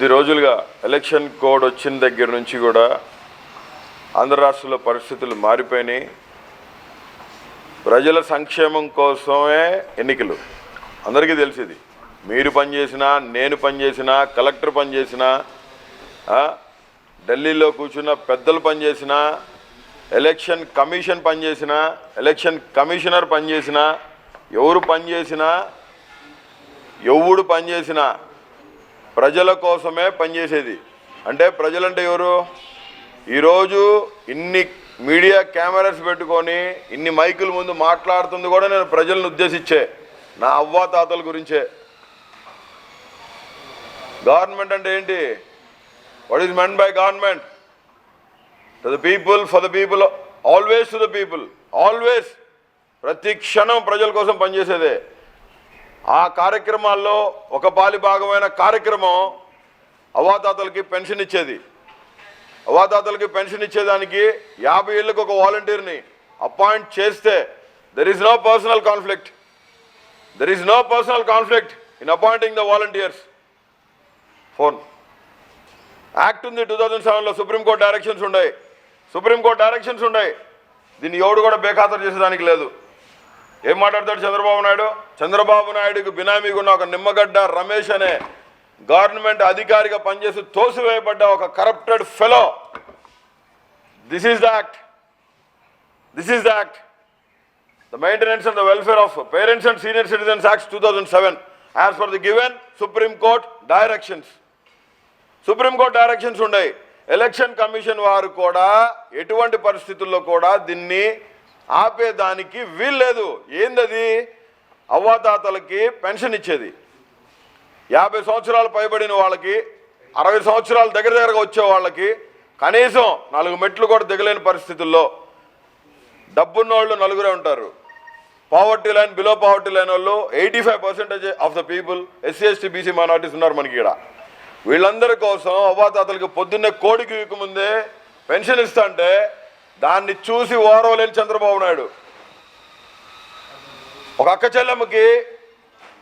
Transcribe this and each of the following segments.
కొద్ది రోజులుగా election code వచ్చిన దగ్గర నుంచి కూడా ఆంధ్ర రాష్ట్రంలో పరిస్థితులు మారిపోయినాయి. ప్రజల సంక్షేమం కోసమే ఎన్నికలు. అందరికీ తెలిసింది. మీరు పనిచేసినా నేను పనిచేసినా కలెక్టర్ పనిచేసినా ఢిల్లీలో కూర్చున్న పెద్దలు పనిచేసినా ఎలక్షన్ కమిషన్ పనిచేసినా ఎలక్షన్ కమిషనర్ పనిచేసినా ఎవరు పనిచేసినా ఎవడు పనిచేసినా ప్రజల కోసమే పనిచేసేది. అంటే ప్రజలంటే ఎవరు? ఈరోజు ఇన్ని మీడియా కెమెరాస్ పెట్టుకొని ఇన్ని మైకుల ముందు మాట్లాడుతుంది కూడా నేను ప్రజలను ఉద్దేశించే నా అవ్వాతాతల గురించే. గవర్నమెంట్ అంటే ఏంటి? What is meant by government to the people for the people always to the people always ప్రతి క్షణం ప్రజల కోసం పనిచేసేదే. ఆ కార్యక్రమాల్లో ఒక పాలి భాగమైన కార్యక్రమం అవాతాతలకి పెన్షన్ ఇచ్చేది. అవాతాతలకి పెన్షన్ ఇచ్చేదానికి యాభై ఏళ్ళకి ఒక వాలంటీర్ని అపాయింట్ చేస్తే there is no personal conflict there is no personal conflict in appointing the volunteers phone act ఉంది టూ థౌజండ్ సెవెన్లో సుప్రీంకోర్టు డైరెక్షన్స్ ఉన్నాయి సుప్రీంకోర్టు డైరెక్షన్స్ ఉన్నాయి దీన్ని ఎవడు కూడా బేఖాతరు చేసేదానికి లేదు. ఏం మాట్లాడతాడు చంద్రబాబు నాయుడు? చంద్రబాబు నాయుడుకి బినామీగా ఉన్న ఒక నిమ్మగడ్డ రమేష్ అనే గవర్నమెంట్ అధికారిగా పనిచేసి తోసివేయబడ్డ ఒక corrupted fellow this is the act this is the act the maintenance and the welfare of parents and senior citizens act two thousand seven as per the given supreme court directions supreme court directions ఉన్నాయి. Election commission వారు కూడా ఎటువంటి పరిస్థితుల్లో కూడా దీన్ని ఆపేదానికి వీల్లేదు. ఏందది? అవ్వాతాతలకి pension ఇచ్చేది. యాభై సంవత్సరాలు పైబడిన వాళ్ళకి అరవై సంవత్సరాలు దగ్గర దగ్గరగా వచ్చే వాళ్ళకి కనీసం నాలుగు మెట్లు కూడా దిగలేని పరిస్థితుల్లో డబ్బున్న వాళ్ళు నలుగురే ఉంటారు. Poverty line below poverty line వాళ్ళు eighty five percentage of the people SC ST BC minorities ఉన్నారు మనకి ఇక్కడ వీళ్ళందరి కోసం అవ్వాతాతలకి పొద్దున్నే కోడికి ముందే పెన్షన్ ఇస్తా అంటే దాన్ని చూసి ఓరవలేని చంద్రబాబు నాయుడు. ఒక అక్క చెల్లెమ్మకి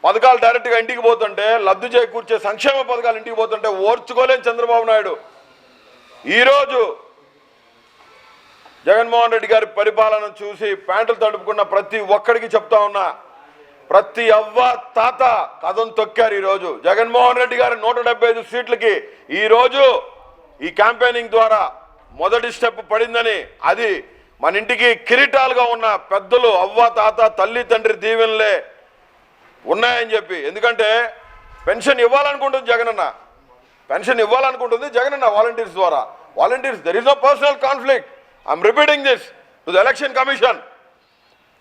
పథకాలు డైరెక్ట్గా ఇంటికి పోతుంటే లబ్ధి చేకూర్చే సంక్షేమ పథకాలు ఇంటికి పోతుంటే ఓర్చుకోలేని చంద్రబాబు నాయుడు. ఈరోజు జగన్మోహన్ రెడ్డి గారి పరిపాలన చూసి ప్యాంటులు తడుపుకున్న ప్రతి ఒక్కడికి చెప్తా ఉన్నా ప్రతి అవ్వ తాత కథం తొక్కారు ఈరోజు. జగన్మోహన్ రెడ్డి గారి నూట డెబ్బై ఐదు సీట్లకి ఈరోజు ఈ క్యాంపెయినింగ్ ద్వారా మొదటి స్టెప్ పడిందని అది మన ఇంటికి కిరీటాలుగా ఉన్న పెద్దలు అవ్వ తాత తల్లి తండ్రి దీవెనలే ఉన్నాయని చెప్పి. ఎందుకంటే పెన్షన్ ఇవ్వాలనుకుంటుంది జగనన్న. పెన్షన్ ఇవ్వాలనుకుంటుంది జగనన్న వాలంటీర్స్ ద్వారా. Volunteers there is no personal conflict I'm repeating this to the election commission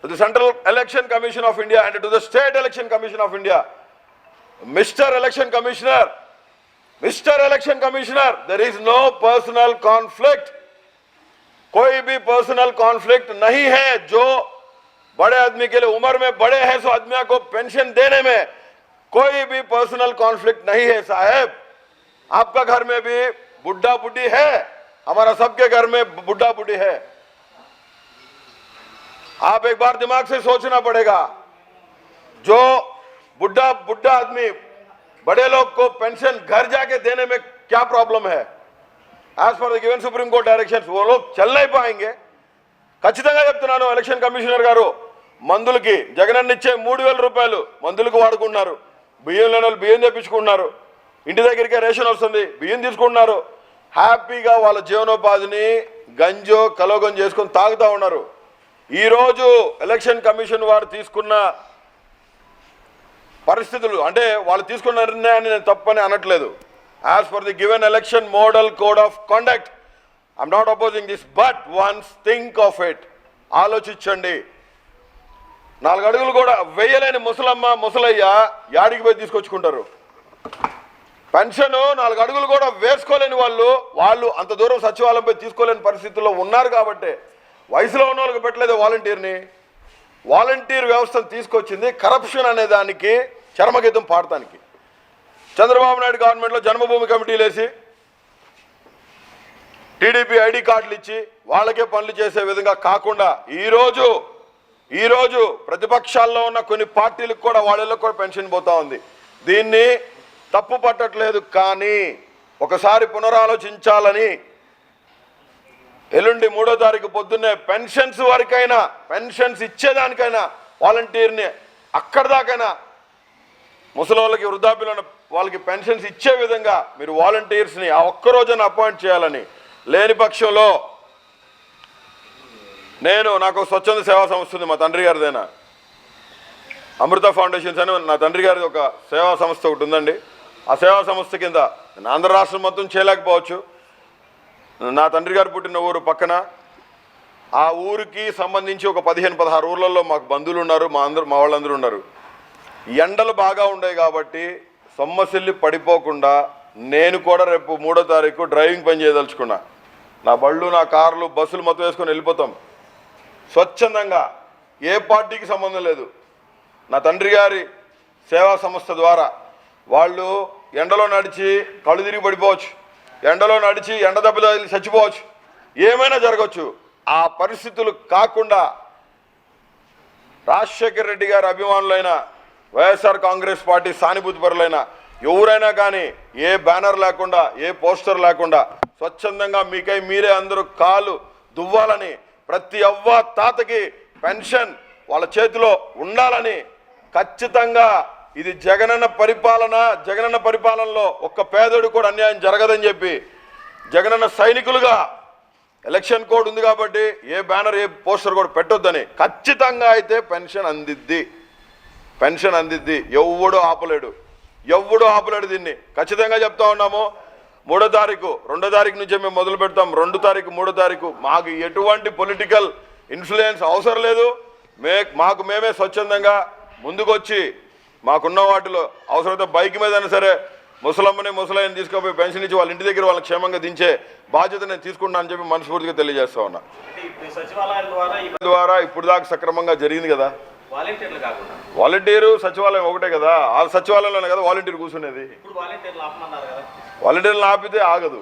to the central election commission of India and to the state election commission of India mister election commissioner mister election commissioner there is no personal conflict कोई भी personal conflict नहीं है जो बड़े आदमी के लिए, उम्र में बड़े हैं, सो आदमियों को पेंशन देने में कोई भी पर्सनल कॉन्फ्लिक्ट नहीं है साहब। आपका घर में भी बुढ़ा बुढ़ी है, हमारा सबके घर में बुढ़ा बुढ़ी है। आप एक बार दिमाग से सोचना पड़ेगा, जो बुढ़ा बुढ़ा आदमी बड़े लोग को पेंशन घर जाके देने में क्या प्रॉब्लम है as for the given Supreme Court direction वो लोग चल नहीं पाएंगे ఖచ్చితంగా చెప్తున్నాను ఎలక్షన్ కమిషనర్ గారు మందులకి జగనన్న ఇచ్చే మూడు వేల రూపాయలు మందులకు వాడుకున్నారు బియ్యం లేని వాళ్ళు బియ్యం తెప్పించుకున్నారు ఇంటి దగ్గరికే రేషన్ వస్తుంది బియ్యం తీసుకుంటున్నారు హ్యాపీగా వాళ్ళ జీవనోపాధిని గంజో కలోగం చేసుకొని తాగుతూ ఉన్నారు ఈరోజు ఎలక్షన్ కమిషన్ వారు తీసుకున్న పరిస్థితులు అంటే వాళ్ళు తీసుకున్న నిర్ణయాన్ని నేను తప్పని అనట్లేదు. As per the given election model code of conduct I'm not opposing this but once think of it ఆలోచించండి. నాలుగు అడుగులు కూడా వెయ్యలేని ముసలమ్మ ముసలయ్య యాడికి పోయి తీసుకొచ్చుకుంటారు. పెన్షన్ నాలుగు అడుగులు కూడా వేసుకోలేని వాళ్ళు వాళ్ళు అంత దూరం సచివాలయం పోయి తీసుకోలేని పరిస్థితుల్లో ఉన్నారు కాబట్టి. వయసులో ఉన్న వాళ్ళకి పెట్టలేదు వాలంటీర్ని వాలంటీర్ వ్యవస్థను తీసుకొచ్చింది కరప్షన్ అనే దానికి చర్మగీతం పాడటానికి చంద్రబాబు నాయుడు గవర్నమెంట్లో జన్మభూమి కమిటీలు వేసి టీడీపీ ఐడి కార్డులు ఇచ్చి వాళ్ళకే పనులు చేసే విధంగా కాకుండా ఈరోజు ఈరోజు ప్రతిపక్షాల్లో ఉన్న కొన్ని పార్టీలకు కూడా వాళ్ళకి కూడా పెన్షన్ పోతా ఉంది. దీన్ని తప్పు పట్టట్లేదు కానీ ఒకసారి పునరాలోచించాలని ఎల్లుండి మూడో తారీఖు పొద్దున్నే పెన్షన్స్ వరకైనా పెన్షన్స్ ఇచ్చేదానికైనా వాలంటీర్ని అక్కడి ముసలి వృద్ధాప్యులను వాళ్ళకి పెన్షన్స్ ఇచ్చే విధంగా మీరు వాలంటీర్స్ని ఆ ఒక్క రోజున అపాయింట్ చేయాలని లేని పక్షంలో నేను నాకు స్వచ్ఛంద సేవా సంస్థ ఉంది మా తండ్రి గారిదైనా. అమృత ఫౌండేషన్స్ అని నా తండ్రి గారిది ఒక సేవా సంస్థ ఒకటి ఉందండి. ఆ సేవా సంస్థ కింద నేను ఆంధ్ర రాష్ట్రం మొత్తం చేయలేకపోవచ్చు. నా తండ్రి గారు పుట్టిన ఊరు పక్కన. ఆ ఊరికి సంబంధించి ఒక పదిహేను పదహారు ఊర్లలో మాకు బంధువులు ఉన్నారు. మా అందరు మా వాళ్ళందరూ ఉన్నారు. ఎండలు బాగా ఉన్నాయి కాబట్టి సొమ్మసిల్లి పడిపోకుండా నేను కూడా రేపు మూడో తారీఖు డ్రైవింగ్ పని చేయదలుచుకున్నా. నా బళ్ళు నా కార్లు బస్సులు మొత్తం వేసుకొని వెళ్ళిపోతాం. స్వచ్ఛందంగా ఏ పార్టీకి సంబంధం లేదు. నా తండ్రి గారి సేవా సంస్థ ద్వారా వాళ్ళు ఎండలో నడిచి కళ్ళు తిరిగి పడిపోవచ్చు. ఎండలో నడిచి ఎండ దెబ్బ చచ్చిపోవచ్చు. ఏమైనా జరగవచ్చు. ఆ పరిస్థితులు కాకుండా రాజశేఖర రెడ్డి గారి అభిమానులైన వైఎస్ఆర్ కాంగ్రెస్ పార్టీ సానుభూతిపరులైన ఎవరైనా కానీ ఏ బ్యానర్ లేకుండా ఏ పోస్టర్ లేకుండా స్వచ్ఛందంగా మీకై మీరే అందరూ కాలు దువ్వాలని ప్రతి అవ్వ తాతకి పెన్షన్ వాళ్ళ చేతిలో ఉండాలని ఖచ్చితంగా ఇది జగనన్న పరిపాలన జగనన్న పరిపాలనలో ఒక్క పేదోడు కూడా అన్యాయం జరగదని చెప్పి జగనన్న సైనికులుగా ఎలక్షన్ కోడ్ ఉంది కాబట్టి ఏ బ్యానర్ ఏ పోస్టర్ కూడా పెట్టొద్దని ఖచ్చితంగా అయితే పెన్షన్ అందిద్ది. పెన్షన్ అందిద్ది. ఎవ్వడు ఆపలేడు. ఎవ్వడు ఆపలేడు దీన్ని. ఖచ్చితంగా చెప్తా ఉన్నాము. మూడో తారీఖు రెండో తారీఖు నుంచే మేము మొదలు పెడతాం. రెండు తారీఖు మూడో తారీఖు. మాకు ఎటువంటి పొలిటికల్ ఇన్ఫ్లుయెన్స్ అవసరం లేదు. మే మాకు మేమే స్వచ్ఛందంగా ముందుకొచ్చి మాకున్న వాటిలో అవసరమైతే బైక్ మీద అయినా సరే ముసలమ్మని ముసలాయని తీసుకుపోయి పెన్షన్ ఇచ్చి వాళ్ళ ఇంటి దగ్గర వాళ్ళని క్షేమంగా దించే బాధ్యత నేను తీసుకుంటా అని చెప్పి మనస్ఫూర్తిగా తెలియజేస్తా ఉన్నా. ద్వారా ఇప్పుడు దాకా సక్రమంగా జరిగింది కదా. వాలంటీరు సచివాలయం ఒకటే కదా. ఆ సచివాలయంలోనే కదా వాలంటీర్ కూర్చునేది. వాలంటీర్లు ఆపితే ఆగదు.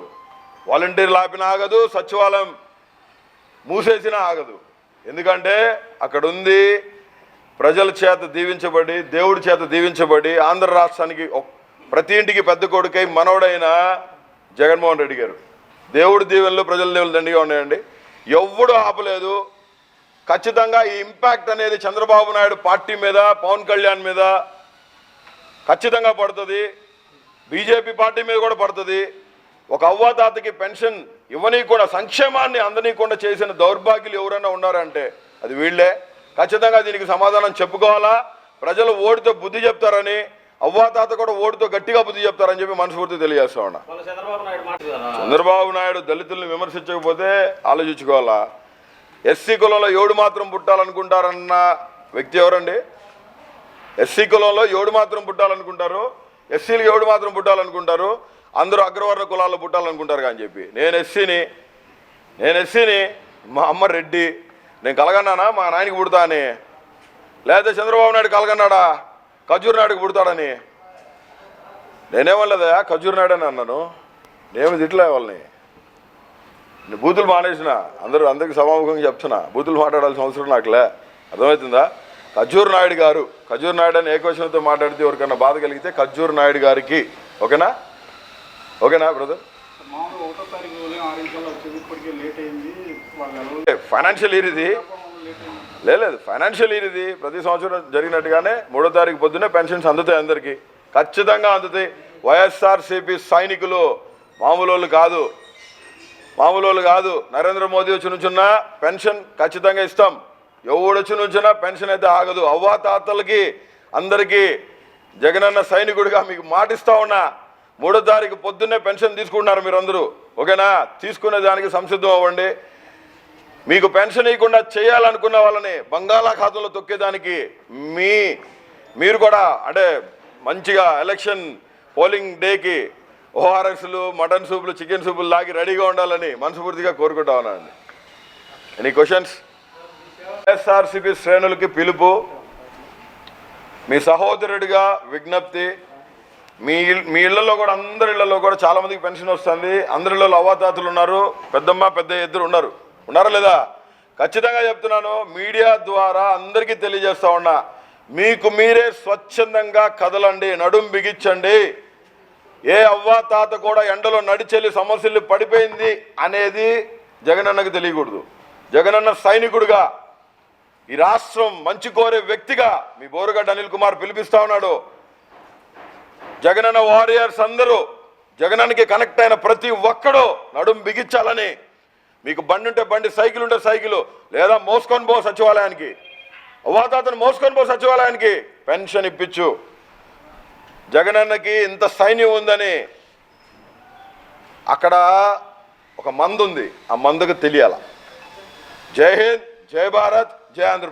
వాలంటీర్లు ఆపిన ఆగదు సచివాలయం మూసేసినా ఆగదు. ఎందుకంటే అక్కడ ఉంది ప్రజల చేత దీవించబడి దేవుడి చేత దీవించబడి ఆంధ్ర రాష్ట్రానికి ప్రతి ఇంటికి పెద్ద కొడుకై మనవడైన జగన్మోహన్ రెడ్డి గారు. దేవుడి దీవెనలు ప్రజల దీవెనలు దండిగా ఉన్నాయండి. ఎవ్వడు ఆపలేదు. ఖచ్చితంగా ఈ ఇంపాక్ట్ అనేది చంద్రబాబు నాయుడు పార్టీ మీద పవన్ కళ్యాణ్ మీద ఖచ్చితంగా పడుతుంది. బీజేపీ పార్టీ మీద కూడా పడుతుంది. ఒక అవ్వాతాతకి పెన్షన్ ఇవ్వనీయకుండా సంక్షేమాన్ని అందనీయకుండా చేసిన దౌర్భాగ్యులు ఎవరైనా ఉన్నారంటే అది వీళ్ళే. ఖచ్చితంగా దీనికి సమాధానం చెప్పుకోవాలా? ప్రజలు ఓటుతో బుద్ధి చెప్తారని అవ్వాతాత కూడా ఓటుతో గట్టిగా బుద్ధి చెప్తారని చెప్పి మనస్ఫూర్తి తెలియజేస్తా ఉన్నా. చంద్రబాబు నాయుడు దళితుల్ని విమర్శించకపోతే ఆలోచించుకోవాలా? ఎస్సీ కులంలో ఏడు మాత్రం పుట్టాలనుకుంటారన్న వ్యక్తి ఎవరండి? ఎస్సీ కులంలో ఏడు మాత్రం పుట్టాలనుకుంటారు. ఎస్సీలు ఏడు మాత్రం పుట్టాలనుకుంటారు. అందరూ అగ్రవర్ణ కులాల్లో పుట్టాలనుకుంటారు కానీ చెప్పి. నేను ఎస్సీని నేను ఎస్సీని మా అమ్మ రెడ్డి నేను కలగన్నానా? మా నాయనకి పుడతా అని. లేదా చంద్రబాబు నాయుడు కలగన్నాడా? ఖజూర్ నాయుడుకి పుడతాడని. నేనేమనలేదా ఖజూర్ నాయుడు అన్నాను. నేను తిట్లే వాళ్ళని. బూతులు మానేసిన. అందరూ అందరికి సమాముఖంగా చెప్తున్నా. బూతులు మాట్లాడాల్సిన అవసరం నాకులే. అర్థమవుతుందా? ఖజూర్ నాయుడు గారు ఖజూర్ నాయుడు అని ఏకవచనంతో మాట్లాడితే ఎవరికన్నా బాధ కలిగితే ఖజూర్ నాయుడు గారికి. ఓకేనా? ఓకేనా బ్రదర్? ఫైనాన్షియల్ ఇయర్ ఇది లేదు ఫైనాన్షియల్ ఇయర్ ఇది ప్రతి సంవత్సరం జరిగినట్టుగానే మూడో తారీఖు పొద్దున్నే పెన్షన్స్ అందుతాయి అందరికీ. ఖచ్చితంగా అందుతాయి. వైఎస్ఆర్సీపీ సైనికులు మామూలు వాళ్ళు కాదు. మామూలు వాళ్ళు కాదు. నరేంద్ర మోదీ వచ్చి నుంచున్నా పెన్షన్ ఖచ్చితంగా ఇస్తాం. ఎవడు వచ్చి నుంచున్నా పెన్షన్ అయితే ఆగదు. అవ్వా తాతలకి అందరికీ జగనన్న సైనికుడిగా మీకు మాటిస్తా ఉన్నా. మూడో తారీఖు పొద్దున్నే పెన్షన్ తీసుకుంటున్నారు మీరందరూ. ఓకేనా? తీసుకునే దానికి సంసిద్ధం అవ్వండి. మీకు పెన్షన్ ఇవ్వకుండా చేయాలనుకున్న వాళ్ళని బంగాళాఖాతంలో తొక్కేదానికి మీ మీరు కూడా అంటే మంచిగా ఎలక్షన్ పోలింగ్ డేకి ఓఆర్ఎస్లు మటన్ సూపులు చికెన్ సూపులు లాగి రెడీగా ఉండాలని మనస్ఫూర్తిగా కోరుకుంటా ఉన్నానండి. ఎనీ క్వశ్చన్స్ ఎస్ఆర్సిపి శ్రేణులకి పిలుపు. మీ సహోదరుడిగా విజ్ఞప్తి. మీ మీ ఇళ్ళలో కూడా అందరి ఇళ్ళలో కూడా చాలామందికి పెన్షన్ వస్తుంది. అందరి ఇళ్ళలో అవ్వాతాతలు ఉన్నారు. పెద్దమ్మ పెద్ద ఇద్దరు ఉన్నారు. ఉన్నారా లేదా? ఖచ్చితంగా చెప్తున్నాను మీడియా ద్వారా అందరికీ తెలియజేస్తా ఉన్నా మీకు మీరే స్వచ్ఛందంగా కదలండి నడుం బిగించండి. ఏ అవ్వ తాత కూడా ఎండలో నడిచెల్లి సమస్యలు పడిపోయింది అనేది జగనన్నకు తెలియకూడదు. జగనన్న సైనికుడుగా ఈ రాష్ట్రం మంచి కోరే వ్యక్తిగా మీ బోరుగడ్డ అనిల్ కుమార్ పిలిపిస్తా ఉన్నాడు. జగనన్న వారియర్స్ అందరూ జగనన్నకి కనెక్ట్ అయిన ప్రతి ఒక్కడు నడుం బిగించాలని మీకు బండి ఉంటే బండి సైకిల్ ఉంటే సైకిల్ లేదా మోసుకొని పో సచివాలయానికి. అవ్వాతాతను మోసుకొని పో సచివాలయానికి పెన్షన్ ఇప్పించు. జగనన్నకి ఇంత సైన్యం ఉందని అక్కడ ఒక మందు ఉంది ఆ మందుకు తెలియాల. జై హింద్ జై భారత్ జై ఆంధ్రప్రదేశ్